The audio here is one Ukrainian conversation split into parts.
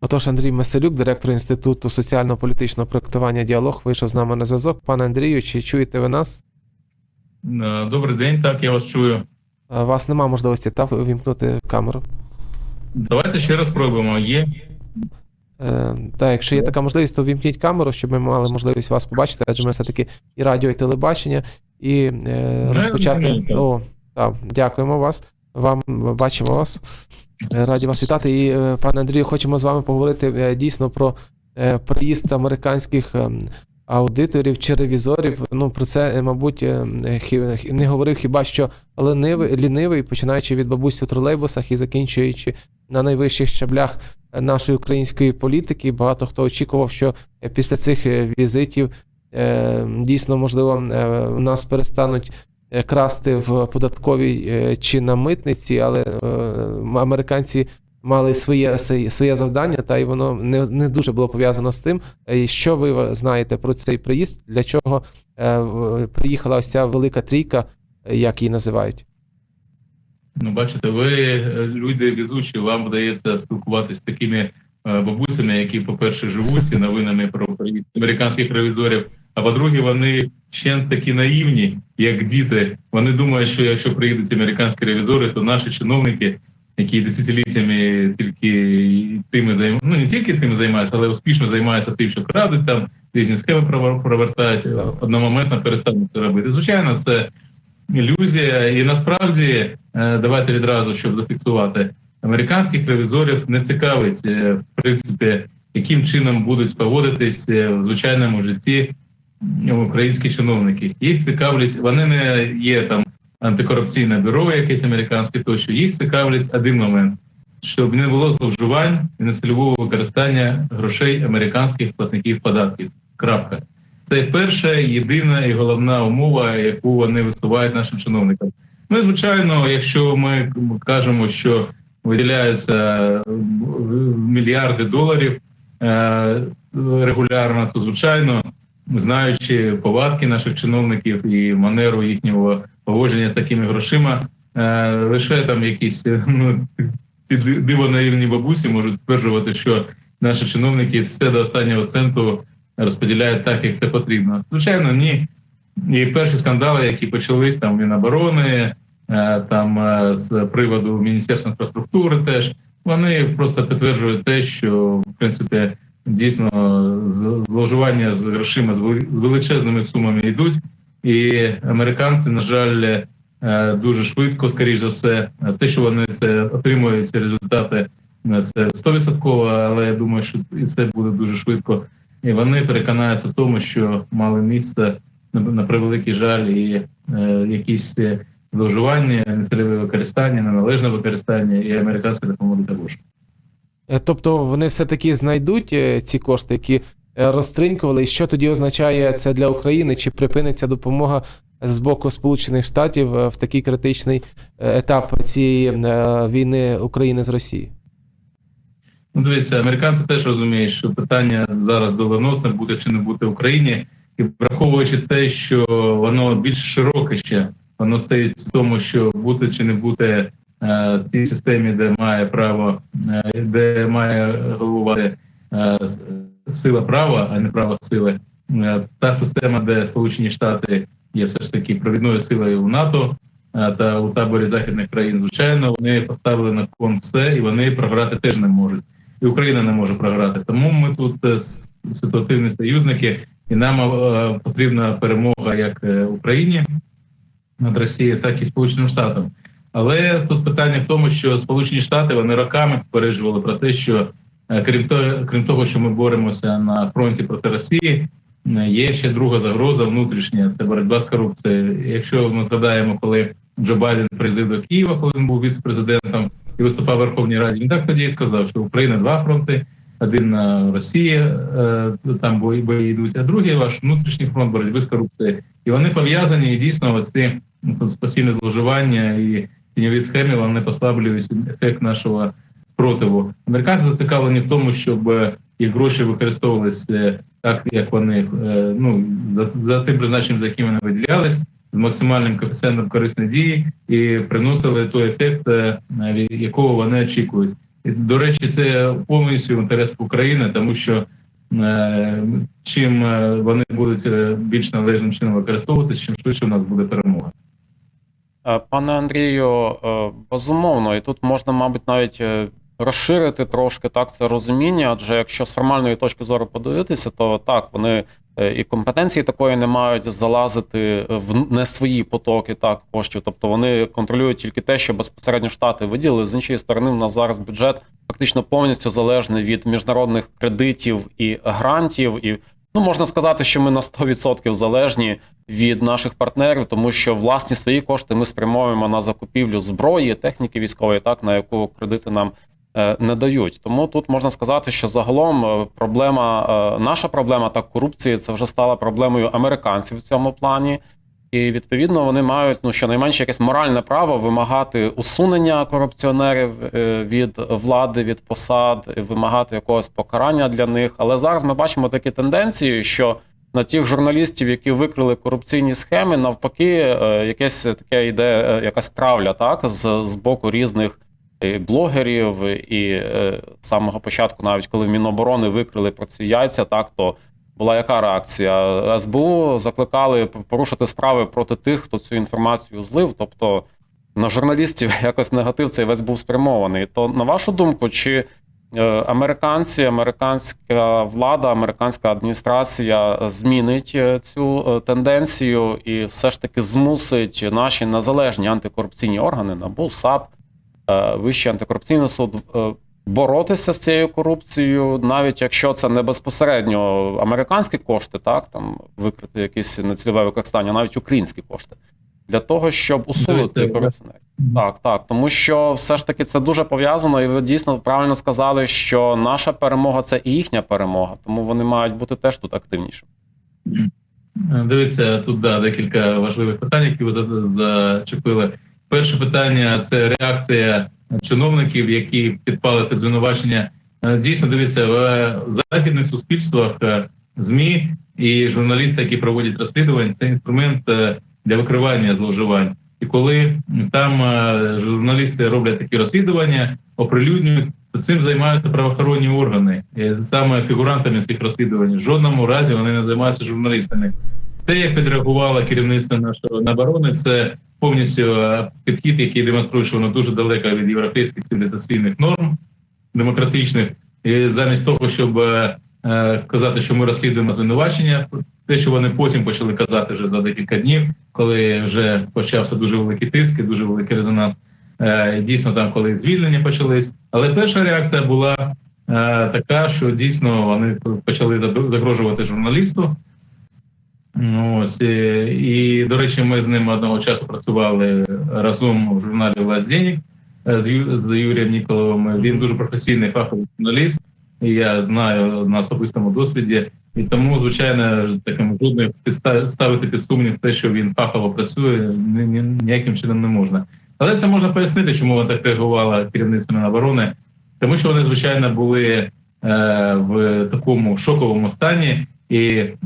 Отож, Андрій Меселюк, директор Інституту соціально-політичного проєктування Діалог, вийшов з нами на зв'язок. Пане Андрію, чи чуєте ви нас? Е, Добрий день, так, я вас чую. Е, вас нема можливості та вімкнути камеру. Давайте ще раз спробуємо. Є. Е, так, якщо є така можливість, то вімкніть камеру, щоб ми мали можливість вас побачити, адже ми все-таки і радіо, і телебачення, і е, розпочати. О, так, дякуємо вас. Вам бачимо вас. Раді вас вітати. І, е, пане Андрію, хочемо з вами поговорити е, дійсно про е, приїзд американських аудиторів чи ревізорів. Ну, про це, мабуть, не говорив хіба що ленивий, лінивий, починаючи від бабусь у тролейбусах і закінчуючи на найвищих щаблях нашої української політики. Багато хто очікував, що після цих візитів дійсно можливо нас перестануть красти в податковій е, чи на митниці, але е, американці мали своє своє завдання, та й воно не, не дуже було пов'язано з тим. Е, і Що ви знаєте про цей приїзд? Для чого е, приїхала ось ця велика трійка, е, як її називають? Ну, бачите, ви е, люди везучі, вам вдається спілкуватися з такими е, бабусями, які, по-перше, живуть ці новинами про американських ревізорів. А по-друге, вони ще такі наївні, як діти. Вони думають, що якщо приїдуть американські ревізори, то наші чиновники, які десятиліттями тільки тими займаються, ну не тільки тим займаються, але успішно займаються тим, що крадуть там, різні схеми провер- провертають, одномоментно перестануть це робити. Звичайно, це ілюзія, і насправді е, давайте відразу, щоб зафіксувати, американських ревізорів не цікавить е, в принципі, яким чином будуть поводитись е, в звичайному житті українські чиновники. Їх цікавлять, вони не є там антикорупційне бюро, якесь американське, тощо їх цікавлять один момент. Щоб не було зловживань і нецільового використання грошей американських платників податків. Крапка. Це перша, єдина і головна умова, яку вони висувають нашим чиновникам. Ну і звичайно, якщо ми кажемо, що виділяються е, мільярди доларів е, регулярно, то звичайно, знаючи повадки наших чиновників і манеру їхнього поводження з такими грошима, е, лише там якісь е, ну, ці ди- дивонаївні бабусі можуть стверджувати, що наші чиновники все до останнього центу розподіляють так, як це потрібно. Звичайно, ні. І перші скандали, які почались там Міноборони, е, там з приводу Міністерства інфраструктури, теж вони просто підтверджують те, що в принципі дійсно зловживання з грошима з вели- величезними сумами йдуть, і американці, на жаль, е, дуже швидко, скоріш за все, те, що вони це отримують ці результати, е, це 100%, але я думаю, що і це буде дуже швидко. І вони переконаються в тому, що мали місце на, превеликий жаль і е, якісь зловживання, нецільове використання, неналежне використання і американська допомога також. Е, Тобто вони все-таки знайдуть е, ці кошти, які е, розтринькували, і що тоді означає це для України? Чи припиниться допомога з боку Сполучених Штатів в такий критичний етап цієї війни України з Росією? Ну, дивіться, американці теж розуміють, що питання зараз доленосне бути чи не бути в Україні, і враховуючи те, що воно більш широке ще, воно стоїть в тому, що бути чи не бути в тій системі, де має право, е, де має головувати е, сила права, а не право сили. Е, та система, де Сполучені Штати є все ж таки провідною силою в НАТО е, та у таборі західних країн, звичайно, вони поставили на кон все, і вони програти теж не можуть і Україна не може програти. Тому ми тут е, ситуативні союзники, і нам е, потрібна перемога як е, Україні над Росією, так і Сполученим Штатам. Але тут питання в тому, що Сполучені Штати вони роками попереджували про те, що е, крім того, крім того, що ми боремося на фронті проти Росії, є ще друга загроза внутрішня це боротьба з корупцією. Якщо ми згадаємо, коли Джо Байден приїздив до Києва, коли він був віце-президентом і виступав в Верховній Раді, він так тоді і сказав, що Україна два фронти. Один на Росії, е, там бої, бої йдуть, а другий ваш внутрішній фронт боротьби з корупцією. І вони пов'язані, і дійсно ці постійне зловживання і тіньові схеми вони послаблюють ефект нашого спротиву. Американці зацікавлені в тому, щоб е, їх гроші використовувалися так, як вони е, ну за, за тим призначенням, за яким вони виділялись, з максимальним коефіцієнтом корисної дії і приносили той ефект, е, якого вони очікують. І, до речі, це повністю в інтерес України, тому що е, чим е, вони будуть е, більш належним чином використовуватися, чим швидше у нас буде перемога. Е, Пане Андрію, е, безумовно, і тут можна, мабуть, навіть е, розширити трошки так це розуміння, адже якщо з формальної точки зору подивитися, то так, вони і компетенції такої не мають залазити в не свої потоки так коштів. Тобто вони контролюють тільки те, що безпосередньо штати виділили. З іншої сторони, у нас зараз бюджет фактично повністю залежний від міжнародних кредитів і грантів. І ну можна сказати, що ми на 100% залежні від наших партнерів, тому що власні свої кошти ми спрямовуємо на закупівлю зброї, техніки військової, так на яку кредити нам е, не дають. Тому тут можна сказати, що загалом е, проблема, е, наша проблема так корупції, це вже стала проблемою американців в цьому плані. І відповідно вони мають ну щонайменше якесь моральне право вимагати усунення корупціонерів е, від влади, від посад, вимагати якогось покарання для них. Але зараз ми бачимо такі тенденції, що на тих журналістів, які викрили корупційні схеми, навпаки, е, якесь таке йде е, якась травля, так з, з боку різних і блогерів, і з самого початку, навіть коли в Міноборони викрили про ці яйця, так то була яка реакція? СБУ закликали порушити справи проти тих, хто цю інформацію злив. Тобто на журналістів якось негатив цей весь був спрямований. То на вашу думку, чи е, американці, американська влада, американська адміністрація змінить е, цю е, тенденцію і все ж таки змусить наші незалежні антикорупційні органи НАБУ, САП, Вищий антикорупційний суд боротися з цією корупцією, навіть якщо це не безпосередньо американські кошти, так там викрити якісь нецільове використання, навіть українські кошти, для того, щоб усунути корупціонерів. Так, так, тому що все ж таки це дуже пов'язано, і ви дійсно правильно сказали, що наша перемога це і їхня перемога, тому вони мають бути теж тут активнішими. Дивіться, тут да, декілька важливих питань, які ви зачепили. Перше питання це реакція чиновників, які підпали під звинувачення. Е, Дійсно, дивіться, в е, західних суспільствах е, ЗМІ і журналісти, які проводять розслідування, це інструмент для викривання зловживань. І коли там журналісти роблять такі розслідування, оприлюднюють, то цим займаються правоохоронні органи, саме фігурантами цих розслідувань. В жодному разі вони не займаються журналістами. Те, як відреагувало керівництво нашого оборони, це повністю е, підхід, який демонструє, що воно дуже далеко від європейських цивілізаційних норм демократичних, і замість того, щоб е, е, казати, що ми розслідуємо звинувачення, те, що вони потім почали казати вже за декілька днів, коли вже почався дуже великий тиск і дуже великий резонанс. Дійсно, там коли звільнення почались. Але перша реакція була така, що дійсно вони почали загрожувати журналісту. Ну, Ось е, і до речі, ми з ним одного часу працювали разом у журналі «Власть денег» е, з, Ю, з Юрієм Ніколовим. Він дуже професійний фаховий журналіст. І я знаю на особистому досвіді, і тому, звичайно, таким жодної ставити під сумнів те, що він фахово працює, ні, ні, ніяким чином не можна. Але це можна пояснити, чому вона так реагувала керівництво Міноборони, тому що вони, звичайно, були е, в такому шоковому стані. І,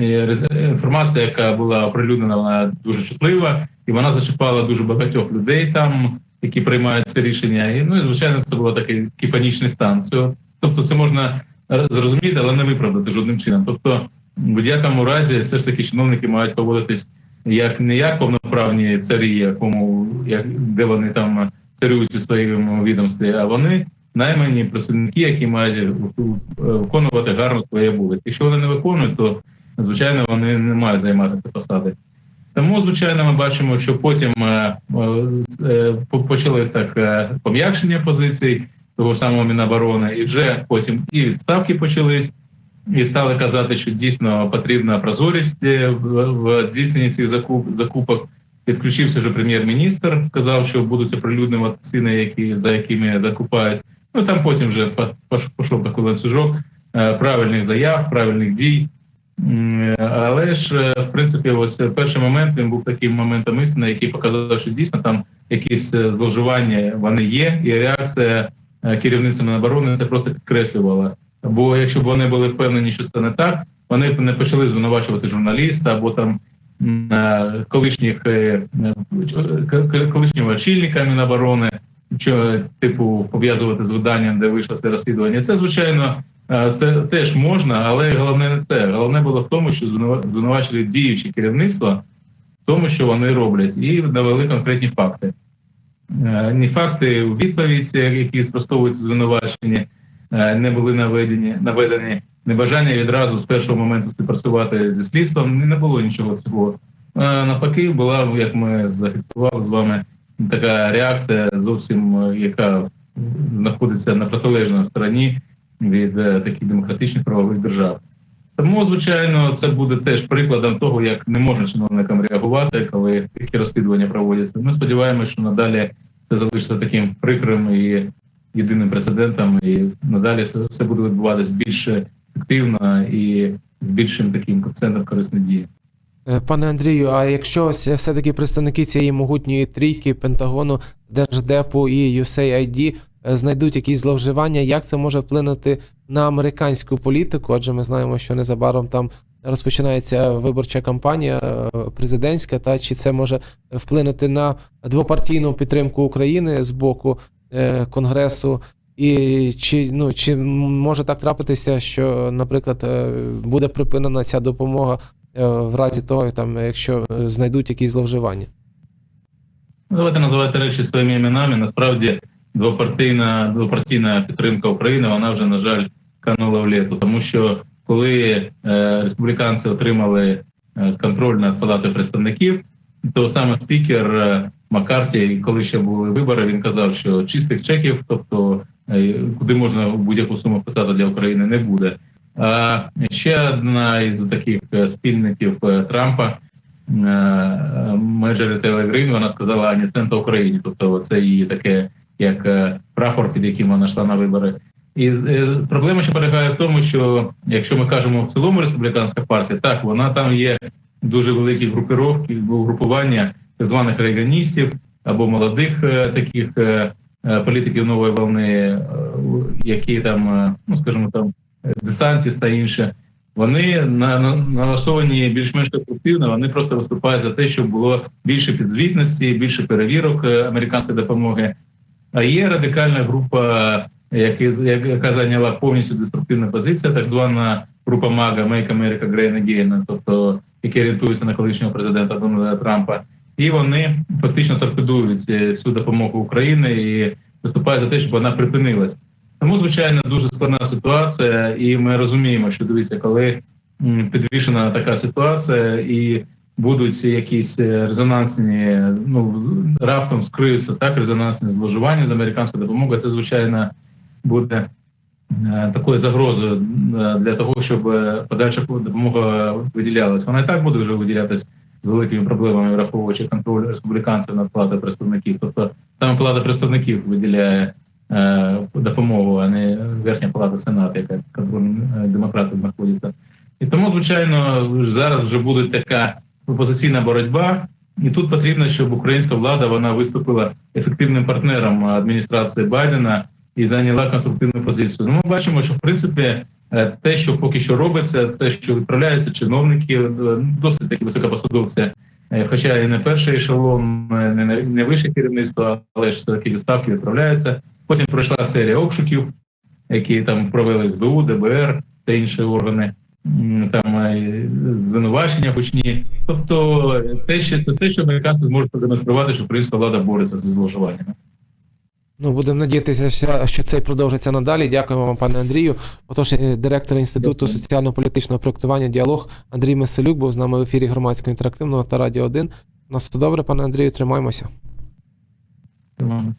і інформація, яка була оприлюднена, вона дуже чутлива, і вона зачіпала дуже багатьох людей там, які приймають це рішення. І ну і звичайно, це був такий, такий панічний стан. Цього тобто, це можна зрозуміти, але не виправдати жодним чином. Тобто, в будь-якому разі, все ж таки, чиновники мають поводитись як не як повноправні царі, якому як де вони там царюють у своєму відомстві, а вони наймані працівники, які мають виконувати гарно свої обов'язки. Якщо вони не виконують, то звичайно вони не мають займатися посади. Тому, звичайно, ми бачимо, що потім е, е, почалось так е, пом'якшення позицій того самого Міноборони, і вже потім і відставки почались, і стали казати, що дійсно потрібна прозорість е, в здійсненні цих закуп, закупок. Підключився вже прем'єр-міністр, сказав, що будуть оприлюднювати ціни, які за якими закупають. Ну там потім вже пішов такий ланцюжок е, правильних заяв, правильних дій. Але ж, е, в принципі, ось перший момент він був таким моментом істини, який показав, що дійсно там якісь е, зловживання вони є, і реакція керівництва Міноборони це просто підкреслювала. Бо якщо б вони були впевнені, що це не так, вони б не почали звинувачувати журналіста або там колишніх колишнього очільника Міноборони. Що типу пов'язувати з виданням, де вийшло це розслідування. Це звичайно е, це теж можна, але головне не це. Головне було в тому, що звинува- звинувачили діючі керівництво в тому, що вони роблять, і навели конкретні факти. Е, Ні факти у відповідь, які спростовують звинувачення, е, не були наведені, наведені. Небажання відразу з першого моменту співпрацювати зі слідством не було нічого цього. Навпаки, була, як ми зафіксували з вами, така реакція зовсім, е, яка знаходиться на протилежній стороні від е, таких демократичних правових держав. Тому, звичайно, це буде теж прикладом того, як не можна чиновникам реагувати, коли такі розслідування проводяться. Ми сподіваємося, що надалі це залишиться таким прикрим і єдиним прецедентом, і надалі все, все буде відбуватись більш ефективно і з більшим таким коефіцієнтом корисної дії. Е, Пане Андрію, а якщо ось все-таки представники цієї могутньої трійки Пентагону, Держдепу і USAID е, знайдуть якісь зловживання, як це може вплинути на американську політику? Адже ми знаємо, що незабаром там розпочинається виборча кампанія е, президентська, та чи це може вплинути на двопартійну підтримку України з боку е, Конгресу? І чи ну чи може так трапитися, що, наприклад, е, буде припинена ця допомога е, в разі того, там, якщо е, знайдуть якісь зловживання? Давайте називати речі своїми іменами. Насправді, двопартійна двопартійна підтримка України вона вже на жаль канула в літу, тому що коли е, республіканці отримали е, контроль над палатою представників, то саме спікер е, Маккарті, коли ще були вибори, він казав, що чистих чеків, тобто е, куди можна будь-яку суму вписати для України, не буде. А ще одна із таких е, спільників е, Трампа. Межері Телегрин, вона сказала ані цента Україні. Тобто це її таке як е, прапор, під яким вона йшла на вибори. І е, проблема ще полягає в тому, що якщо ми кажемо в цілому республіканська партія, так вона там є дуже великі групировки, групування так званих рейганістів або молодих е, таких е, е, політиків нової волни, е, які там, е, ну скажімо там, десантіс та інше. Вони на, на налаштовані більш-менш конструктивно. Вони просто виступають за те, щоб було більше підзвітності, більше перевірок е, американської допомоги. А є радикальна група, які, яка зайняла повністю деструктивну позицію, так звана група МАГА Make America Great Again, тобто які орієнтуються на колишнього президента Дональда Трампа, і вони фактично торпедують е, всю допомогу України і виступають за те, щоб вона припинилась. Тому, звичайно, дуже складна ситуація, і ми розуміємо, що дивіться, коли підвішена така ситуація, і будуть якісь е, резонансні, ну раптом скриються так резонансні зловживання з американською допомогою. Це звичайно буде е, такою загрозою для того, щоб е, подальша допомога виділялась. Вона і так буде вже виділятись з великими проблемами, враховуючи контроль республіканців над палатою представників. Тобто саме палата представників виділяє допомогу, а не верхня палата Сенату, яка е, демократів. І тому, звичайно, зараз вже буде така опозиційна боротьба, і тут потрібно, щоб українська влада вона виступила ефективним партнером адміністрації Байдена і зайняла конструктивну позицію. Ну, ми бачимо, що в принципі е, те, що поки що робиться, те, що відправляються чиновники, е, досить такі високопосадовці, е, хоча і не перший ешелон, е, не вище керівництво, але ж все таки відставки відправляються. Потім пройшла серія обшуків, які там провели СБУ, ДБР та інші органи. Там звинувачення гучні. Тобто, те, що це те, що американці зможуть продемонструвати, що українська влада бореться зі зловживаннями. Ну, будемо надіятися, що- це продовжиться надалі. Дякуємо вам, пане Андрію. Отож, е, директор Інституту соціально-політичного проєктування діалог Андрій Меселюк був з нами в ефірі громадського інтерактивного та радіо 1. На все добре, пане Андрію, тримаємося. Тому